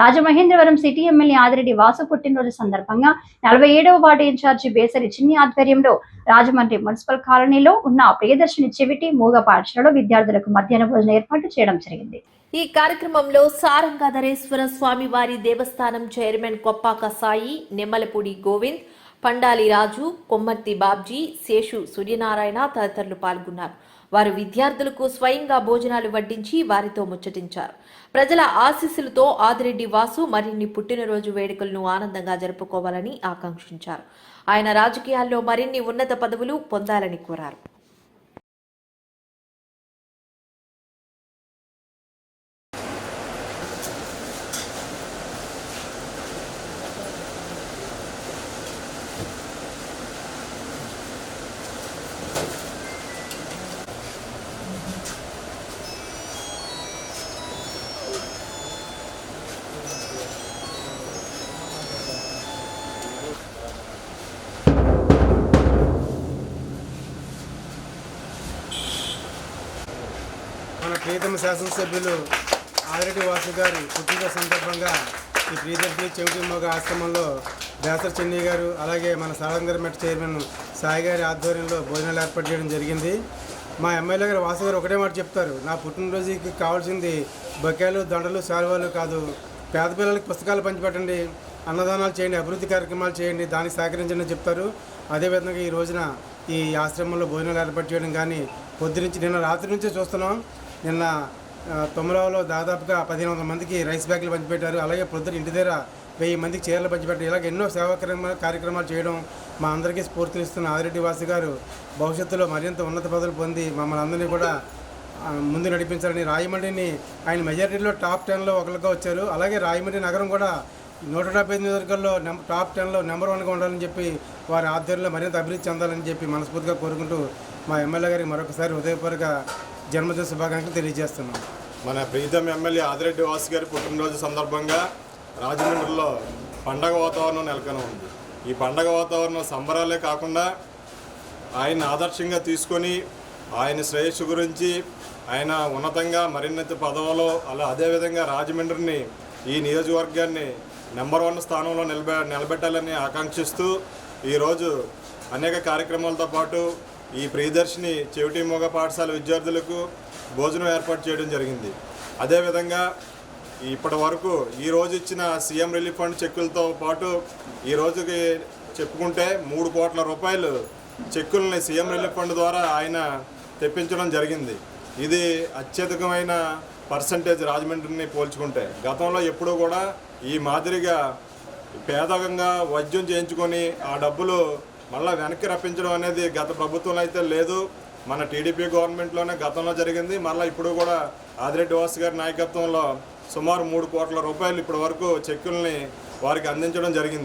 Rajamahendravaram city MLA Adireddy Vasu పుట్టినరోజు సందర్భంగా నలభై ఏడవ వార్డు ఇన్ఛార్జి బేసరి చిన్ని ఆధ్వర్యంలో రాజమండ్రి మున్సిపల్ కాలనీలో ఉన్న ప్రియదర్శిని చెవిటి మూగ పాఠశాలలో విద్యార్థులకు మధ్యాహ్న భోజనం ఏర్పాటు చేయడం జరిగింది. ఈ కార్యక్రమంలో సారంగాధరేశ్వర స్వామి వారి దేవస్థానం చైర్మన్ కొప్పాక సాయి నిమ్మలపూడి గోవింద్ పండాలి రాజు కొమ్మర్తి బాబ్జీ శేషు సూర్యనారాయణ తదితరులు పాల్గొన్నారు. వారు విద్యార్థులకు స్వయంగా భోజనాలు వడ్డించి వారితో ముచ్చటించారు. ప్రజల ఆశీస్సులతో ఆదిరెడ్డి వాసు మరిన్ని పుట్టినరోజు వేడుకలను ఆనందంగా జరుపుకోవాలని ఆకాంక్షించారు. ఆయన రాజకీయాల్లో మరిన్ని ఉన్నత పదవులు పొందాలని కోరారు. మన ప్రీతమ శాసనసభ్యులు ఆదిరెడ్డి వాసు గారి పుట్టిన సందర్భంగా ఈ ప్రియదర్శిని చెవిటిమ్మగ ఆశ్రమంలో దాసర చెన్నై గారు అలాగే మన సారంగర్ మెట్ చైర్మన్ సాయి గారి ఆధ్వర్యంలో భోజనాలు ఏర్పాటు చేయడం జరిగింది. మా ఎమ్మెల్యే గారు వాసు గారు ఒకటే మాట చెప్తారు. నా పుట్టినరోజుకి కావాల్సింది బకాయలు దండలు శాలువాలు కాదు. పేద పిల్లలకి పుస్తకాలు పంచిపెట్టండి అన్నదానాలు చేయండి అభివృద్ధి కార్యక్రమాలు చేయండి దానికి సహకరించండి చెప్తారు. అదేవిధంగా ఈ రోజున ఈ ఆశ్రమంలో భోజనాలు ఏర్పాటు చేయడం కానీ పొద్దునుంచి నిన్న రాత్రి నుంచే చూస్తున్నాం. నిన్న ఆ, తొమ్మిదవలో దాదాపుగా పదిహేను వందల మందికి రైస్ బ్యాగులు పంచిపెట్టారు. అలాగే పొద్దున ఇంటి దగ్గర వెయ్యి మందికి చీరలు పంచిపెట్టారు. ఇలాగ ఎన్నో సేవా కార్యక్రమాలు చేయడం మా అందరికీ స్ఫూర్తినిస్తున్న ఆదిరెడ్డి వాసు గారు భవిష్యత్తులో మరింత ఉన్నత పదవులు పొంది మమ్మల్ని అందరినీ కూడా ముందు నడిపించాలని రాయమండ్రిని ఆయన మెజారిటీలో టాప్ టెన్లో ఒకరిగా వచ్చారు. అలాగే రాయమండ్రి నగరం కూడా నూట డెబ్బై ఎనిమిది వర్గాల్లో టాప్ టెన్లో నెంబర్ వన్గా ఉండాలని చెప్పి వారి ఆధ్వర్యంలో మరింత అభివృద్ధి చెందాలని చెప్పి మనస్ఫూర్తిగా కోరుకుంటూ మా ఎమ్మెల్యే గారికి మరొకసారి హృదయపూర్వక జన్మదిన శుభాకాంక్షలు తెలియజేస్తున్నాం. మన ప్రీతం ఎమ్మెల్యే ఆదిరెడ్డి వాసు గారి పుట్టినరోజు సందర్భంగా రాజమండ్రిలో పండగ వాతావరణం నెలకొని ఉంది. ఈ పండగ వాతావరణం సంబరాలే కాకుండా ఆయన ఆదర్శంగా తీసుకొని ఆయన శ్రేయస్సు గురించి ఆయన ఉన్నతంగా మరిన్నత పదవులో అలా అదేవిధంగా రాజమండ్రిని ఈ నియోజకవర్గాన్ని నెంబర్ వన్ స్థానంలో నిలబె నిలబెట్టాలని ఆకాంక్షిస్తూ ఈరోజు అనేక కార్యక్రమాలతో పాటు ఈ ప్రియదర్శిని చెవిటి మొగ పాఠశాల విద్యార్థులకు భోజనం ఏర్పాటు చేయడం జరిగింది. అదేవిధంగా ఇప్పటి వరకు ఈ రోజు ఇచ్చిన సీఎం రిలీఫ్ ఫండ్ చెక్కులతో పాటు ఈ రోజుకి చెప్పుకుంటే మూడు కోట్ల రూపాయలు చెక్కుల్ని సీఎం రిలీఫ్ ఫండ్ ద్వారా ఆయన తెప్పించడం జరిగింది. ఇది అత్యధికమైన పర్సంటేజ్ రాజమండ్రిని పోల్చుకుంటే. గతంలో ఎప్పుడూ కూడా ఈ మాదిరిగా పేదకంగా వైద్యం చేయించుకొని ఆ డబ్బులు మళ్ళీ వెనక్కి రప్పించడం అనేది గత ప్రభుత్వంలో అయితే లేదు. మన టీడీపీ గవర్నమెంట్లోనే గతంలో జరిగింది. మళ్ళీ ఇప్పుడు కూడా ఆదిరెడ్డి వాసు గారి నాయకత్వంలో సుమారు మూడు కోట్ల రూపాయలు ఇప్పటి వరకు చెక్కుల్ని వారికి అందించడం జరిగింది.